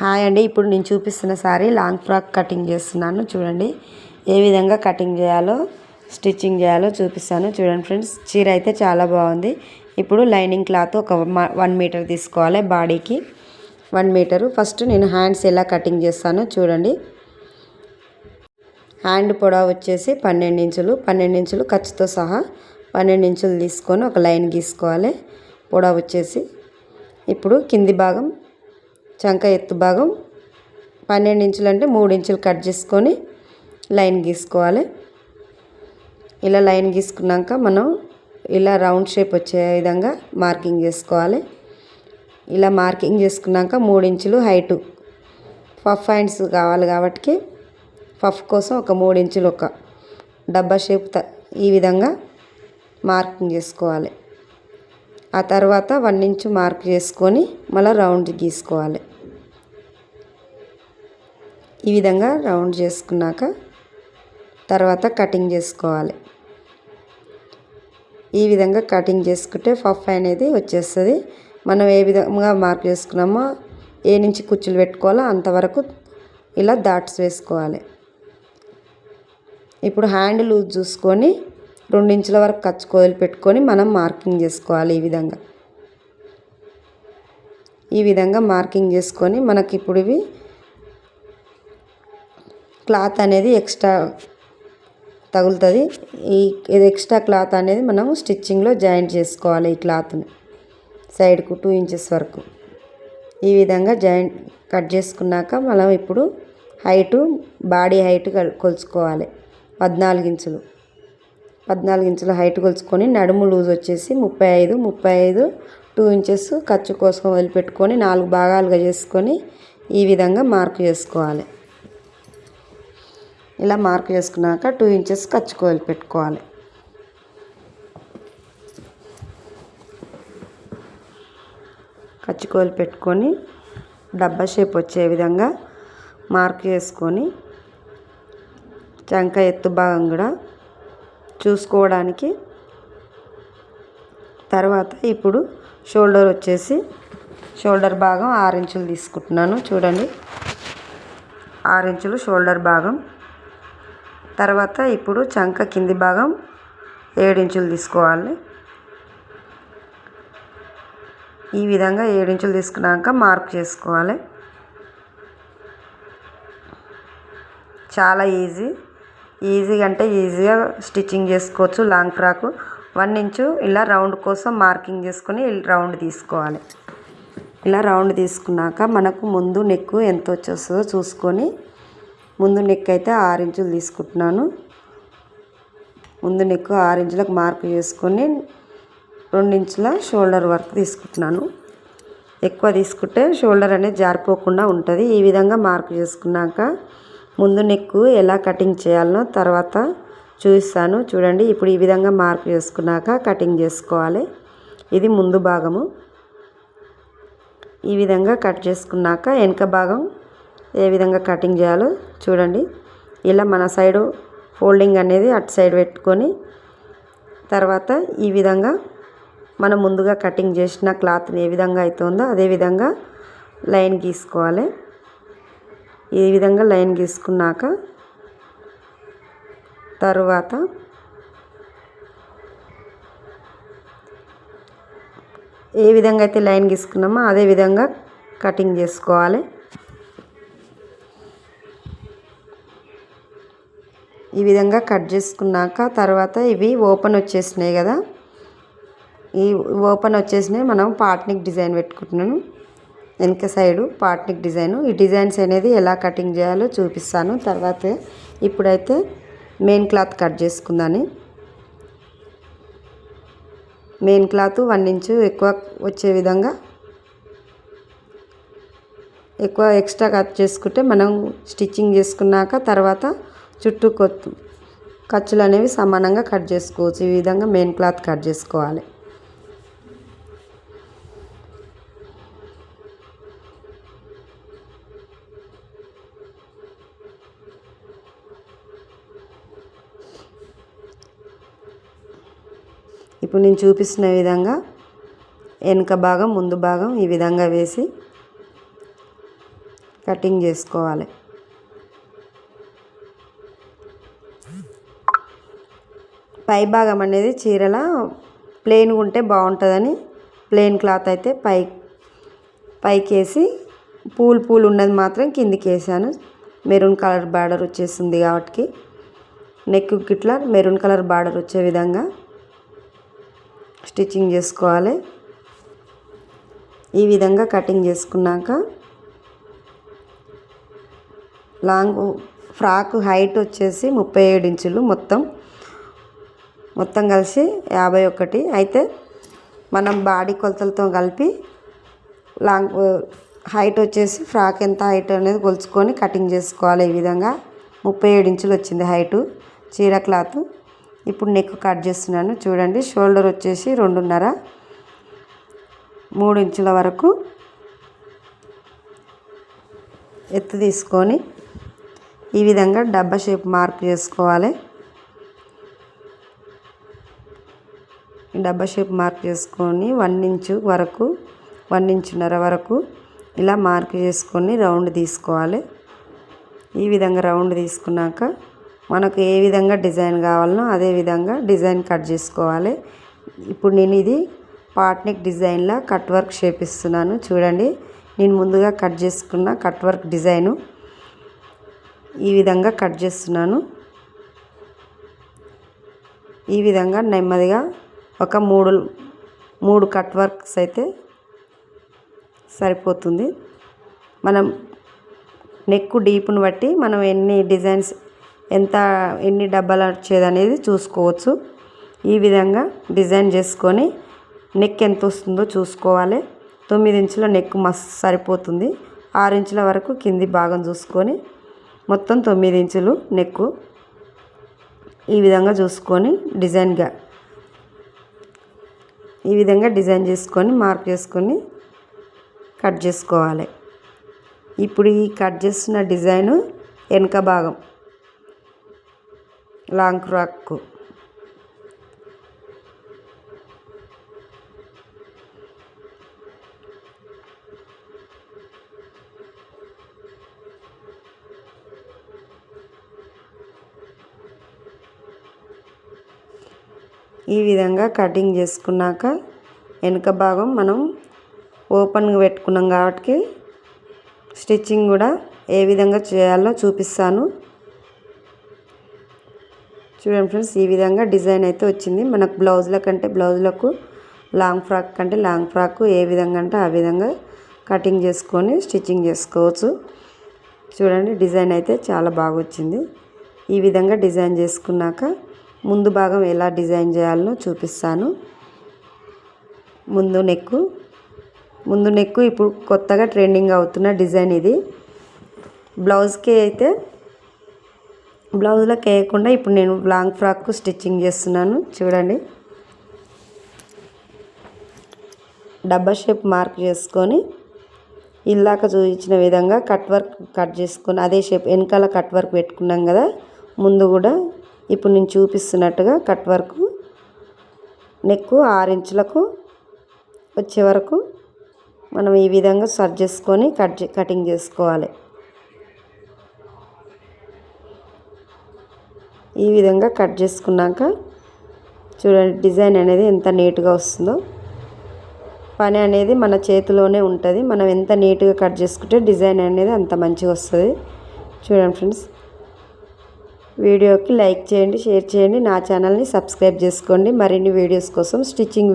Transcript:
Hi అండి. ఇప్పుడు నేను చూపిస్తున్న సారీ లాంగ్ ఫ్రాక్ కటింగ్ చేస్తున్నాను. చూడండి ఏ విధంగా కటింగ్ చేయాలో స్టిచ్చింగ్ చేయాలో చూపిస్తాను. చూడండి ఫ్రెండ్స్ చీర అయితే చాలా బాగుంది. ఇప్పుడు లైనింగ్ క్లాత్ ఒక వన్ మీటర్ తీసుకోవాలి బాడీకి. One meter. ఫస్ట్ నేను హ్యాండ్స్ ఎలా కటింగ్ చేస్తానో చూడండి. హ్యాండ్ పొడవ వచ్చేసి పన్నెండు ఇంచులు. పన్నెండు ఇంచులు ఖర్చుతో సహా పన్నెండు ఇంచులు తీసుకొని ఒక లైన్ గీసుకోవాలి. పొడవ వచ్చేసి ఇప్పుడు కింది భాగం చంక ఎత్తు భాగం పన్నెండు ఇంచులు అంటే మూడు ఇంచులు కట్ చేసుకొని లైన్ గీసుకోవాలి. ఇలా లైన్ గీసుకున్నాక మనం ఇలా రౌండ్ షేప్ వచ్చే విధంగా మార్కింగ్ చేసుకోవాలి. ఇలా మార్కింగ్ చేసుకున్నాక మూడు ఇంచులు హైటు. పఫ్ హ్యాండ్స్ కావాలి కాబట్టి పఫ్ కోసం ఒక మూడు ఇంచులు ఒక డబ్బా షేప్ ఈ విధంగా మార్కింగ్ చేసుకోవాలి. ఆ తర్వాత వన్ ఇంచు మార్క్ చేసుకొని మళ్ళీ రౌండ్ గీసుకోవాలి. ఈ విధంగా రౌండ్ చేసుకున్నాక తర్వాత కటింగ్ చేసుకోవాలి. ఈ విధంగా కటింగ్ చేసుకుంటే పఫ్ అనేది వచ్చేస్తుంది. మనం ఏ విధంగా మార్క్ చేసుకున్నామో ఏ నుంచి కుచ్చులు పెట్టుకోవాలో అంతవరకు ఇలా దాట్స్ వేసుకోవాలి. ఇప్పుడు హ్యాండ్ లూజ్ చూసుకొని రెండించుల వరకు ఖర్చు కోయలు పెట్టుకొని మనం మార్కింగ్ చేసుకోవాలి ఈ విధంగా. ఈ విధంగా మార్కింగ్ చేసుకొని మనకి ఇప్పుడు ఇవి క్లాత్ అనేది ఎక్స్ట్రా తగులుతుంది. ఈ ఇది ఎక్స్ట్రా క్లాత్ అనేది మనం స్టిచ్చింగ్లో జాయింట్ చేసుకోవాలి ఈ క్లాత్ని. సైడ్కు టూ ఇంచెస్ వరకు. ఈ విధంగా జాయింట్ కట్ చేసుకున్నాక మనం ఇప్పుడు హైటు బాడీ హైట్ కొలుచుకోవాలి. పద్నాలుగు ఇంచులు. పద్నాలుగు ఇంచుల హైట్ కొలుచుకొని నడుము లూజ్ వచ్చేసి ముప్పై ఐదు ముప్పై ఐదు టూ ఇంచెస్ ఖర్చు కోసం వదిలిపెట్టుకొని నాలుగు భాగాలుగా చేసుకొని ఈ విధంగా మార్క్ చేసుకోవాలి. ఇలా మార్క్ చేసుకున్నాక టూ ఇంచెస్ ఖర్చు పెట్టుకోవాలి. కచ్చుకోలు పెట్టుకొని డబ్బా షేప్ వచ్చే విధంగా మార్క్ చేసుకొని చంక ఎత్తు భాగం కూడా చూసుకోవడానికి తర్వాత ఇప్పుడు షోల్డర్ వచ్చేసి షోల్డర్ భాగం ఆరు ఇంచులు తీసుకుంటున్నాను. చూడండి. ఆరు ఇంచులు షోల్డర్ భాగం తర్వాత ఇప్పుడు చంక కింది భాగం ఏడించులు తీసుకోవాలి. ఈ విధంగా ఏడించులు తీసుకున్నాక మార్క్ చేసుకోవాలి. చాలా ఈజీ. ఈజీగా అంటే ఈజీగా స్టిచ్చింగ్ చేసుకోవచ్చు. లాంగ్ ఫ్రాక్ వన్ ఇంచు ఇలా రౌండ్ కోసం మార్కింగ్ చేసుకొని రౌండ్ తీసుకోవాలి. ఇలా రౌండ్ తీసుకున్నాక మనకు ముందు నెక్ ఎంత వచ్చేస్తుందో చూసుకొని ముందు నెక్ అయితే ఆరు ఇంచులు తీసుకుంటున్నాను. ముందు నెక్ ఆరు ఇంచులకు మార్క్ చేసుకొని ఇంచుల షోల్డర్ వర్క్ తీసుకుంటున్నాను. ఎక్కువ తీసుకుంటే షోల్డర్ అనేది జారిపోకుండా ఉంటుంది. ఈ విధంగా మార్క్ చేసుకున్నాక ముందు నెక్ ఎలా కటింగ్ చేయాలనో తర్వాత చూపిస్తాను. చూడండి ఇప్పుడు ఈ విధంగా మార్క్ చేసుకున్నాక కటింగ్ చేసుకోవాలి. ఇది ముందు భాగము. ఈ విధంగా కట్ చేసుకున్నాక వెనక భాగం ఏ విధంగా కటింగ్ చేయాలో చూడండి. ఇలా మన సైడు ఫోల్డింగ్ అనేది అటు సైడ్ పెట్టుకొని తర్వాత ఈ విధంగా మనం ముందుగా కటింగ్ చేసిన క్లాత్ని ఏ విధంగా అవుతుందో అదే విధంగా లైన్ గీసుకోవాలి. ఈ విధంగా లైన్ గీసుకున్నాక తరువాత ఏ విధంగా అయితే లైన్ గీసుకున్నామో అదే విధంగా కటింగ్ చేసుకోవాలి. ఈ విధంగా కట్ చేసుకున్నాక తర్వాత ఇవి ఓపెన్ వచ్చేసినాయి కదా. ఈ ఓపెన్ వచ్చేసినాయి. మనం పాట్నిక్ డిజైన్ పెట్టుకుంటున్నాను. వెనక సైడు పాట్నిక్ డిజైన్. ఈ డిజైన్స్ అనేది ఎలా కటింగ్ చేయాలో చూపిస్తాను. తర్వాత ఇప్పుడైతే మెయిన్ క్లాత్ కట్ చేసుకుందాని. మెయిన్ క్లాత్ వన్ ఇంచు ఎక్కువ వచ్చే విధంగా. ఎక్కువ ఎక్స్ట్రా కట్ చేసుకుంటే మనం స్టిచ్చింగ్ చేసుకున్నాక తర్వాత చుట్టూ కొత్తు. ఖర్చులు అనేవి సమానంగా కట్ చేసుకోవచ్చు. ఈ విధంగా మెయిన్ క్లాత్ కట్ చేసుకోవాలి. ఇప్పుడు నేను చూపిస్తున్న విధంగా వెనుక భాగం ముందు భాగం ఈ విధంగా వేసి కటింగ్ చేసుకోవాలి. పై భాగం అనేది చీరల ప్లెయిన్గా ఉంటే బాగుంటుందని ప్లెయిన్ క్లాత్ అయితే పై పైకి వేసి పూలు పూలు ఉన్నది మాత్రం కిందికి వేసాను మెరూన్ కలర్ బార్డర్ వచ్చేసింది కాబట్టి నెక్ గిట్లా మెరూన్ కలర్ బార్డర్ వచ్చే విధంగా స్టిచ్చింగ్ చేసుకోవాలి. ఈ విధంగా కటింగ్ చేసుకున్నాక లాంగ్ ఫ్రాక్ హైట్ వచ్చేసి ముప్పై ఏడు ఇంచులు మొత్తం మొత్తం కలిసి యాభై ఒకటి. అయితే మనం బాడీ కొలతలతో కలిపి లాంగ్ హైట్ వచ్చేసి ఫ్రాక్ ఎంత హైట్ అనేది కొలుచుకొని కటింగ్ చేసుకోవాలి. ఈ విధంగా ముప్పై ఏడు ఇంచులు వచ్చింది హైటు చీర క్లాత్. ఇప్పుడు నెక్ కట్ చేస్తున్నాను. చూడండి షోల్డర్ వచ్చేసి రెండున్నర మూడు ఇంచుల వరకు ఎత్తు తీసుకొని ఈ విధంగా డబ్బా షేప్ మార్క్ చేసుకోవాలి. డబ్బా షేప్ మార్క్ చేసుకొని వన్ ఇంచు వరకు వన్ ఇంచున్నర వరకు ఇలా మార్క్ చేసుకొని రౌండ్ తీసుకోవాలి. ఈ విధంగా రౌండ్ తీసుకున్నాక మనకు ఏ విధంగా డిజైన్ కావాలనో అదే విధంగా డిజైన్ కట్ చేసుకోవాలి. ఇప్పుడు నేను ఇది పాట్నిక్ డిజైన్లా కట్ వర్క్ చేపిస్తున్నాను. చూడండి నేను ముందుగా కట్ చేసుకున్న కట్ వర్క్ డిజైను ఈ విధంగా కట్ చేస్తున్నాను. ఈ విధంగా నెమ్మదిగా ఒక మూడు మూడు కట్ వర్క్స్ అయితే సరిపోతుంది. మనం నెక్ డీప్ను బట్టి మనం ఎన్ని డిజైన్స్ ఎంత ఎన్ని డబ్బాలు వచ్చేది అనేది చూసుకోవచ్చు. ఈ విధంగా డిజైన్ చేసుకొని నెక్ ఎంత వస్తుందో చూసుకోవాలి. తొమ్మిది ఇంచుల నెక్ మస్తు సరిపోతుంది. ఆరు ఇంచుల వరకు కింది భాగం చూసుకొని మొత్తం తొమ్మిది ఇంచులు నెక్కు ఈ విధంగా చూసుకొని డిజైన్గా ఈ విధంగా డిజైన్ చేసుకొని మార్క్ చేసుకొని కట్ చేసుకోవాలి. ఇప్పుడు ఈ కట్ చేసిన డిజైను వెనక భాగం. లాంగ్ ఫ్రాక్కు ఈ విధంగా కటింగ్ చేసుకున్నాక వెనుక భాగం మనం ఓపెన్గా పెట్టుకున్నాం కాబట్టి స్టిచ్చింగ్ కూడా ఏ విధంగా చేయాలో చూపిస్తాను. చూడండి ఫ్రెండ్స్ ఈ విధంగా డిజైన్ అయితే వచ్చింది. మనకు బ్లౌజ్ల కంటే బ్లౌజ్లకు లాంగ్ ఫ్రాక్ కంటే లాంగ్ ఫ్రాక్ ఏ విధంగా అంటే ఆ విధంగా కటింగ్ చేసుకొని స్టిచ్చింగ్ చేసుకోవచ్చు. చూడండి డిజైన్ అయితే చాలా బాగా వచ్చింది. ఈ విధంగా డిజైన్ చేసుకున్నాక ముందు భాగం ఎలా డిజైన్ చేయాలో చూపిస్తాను. ముందు నెక్కు ముందు నెక్కు ఇప్పుడు కొత్తగా ట్రెండింగ్ అవుతున్న డిజైన్ ఇది. బ్లౌజ్కి అయితే బ్లౌజ్లోకి వేయకుండా ఇప్పుడు నేను లాంగ్ ఫ్రాక్ స్టిచ్చింగ్ చేస్తున్నాను. చూడండి. డబ్బా షేప్ మార్క్ చేసుకొని ఇల్లాక చూపించిన విధంగా కట్ వర్క్ కట్ చేసుకొని అదే షేప్ వెనకాల కట్ వర్క్ పెట్టుకున్నాం కదా ముందు కూడా ఇప్పుడు నేను చూపిస్తున్నట్టుగా కట్ వర్క్ నెక్ ఆరు ఇంచులకు వచ్చే వరకు మనం ఈ విధంగా సర్జ్ చేసుకొని కట్ కటింగ్ చేసుకోవాలి. ఈ విధంగా కట్ చేసుకున్నాక చూడండి డిజైన్ అనేది ఎంత నీట్గా వస్తుందో. పని అనేది మన చేతిలోనే ఉంటుంది. మనం ఎంత నీట్గా కట్ చేసుకుంటే డిజైన్ అనేది అంత మంచిగా వస్తుంది. చూడండి ఫ్రెండ్స్. వీడియోకి లైక్ చేయండి షేర్ చేయండి. నా ఛానల్ని సబ్స్క్రైబ్ చేసుకోండి. మరిన్ని వీడియోస్ కోసం స్టిచ్చింగ్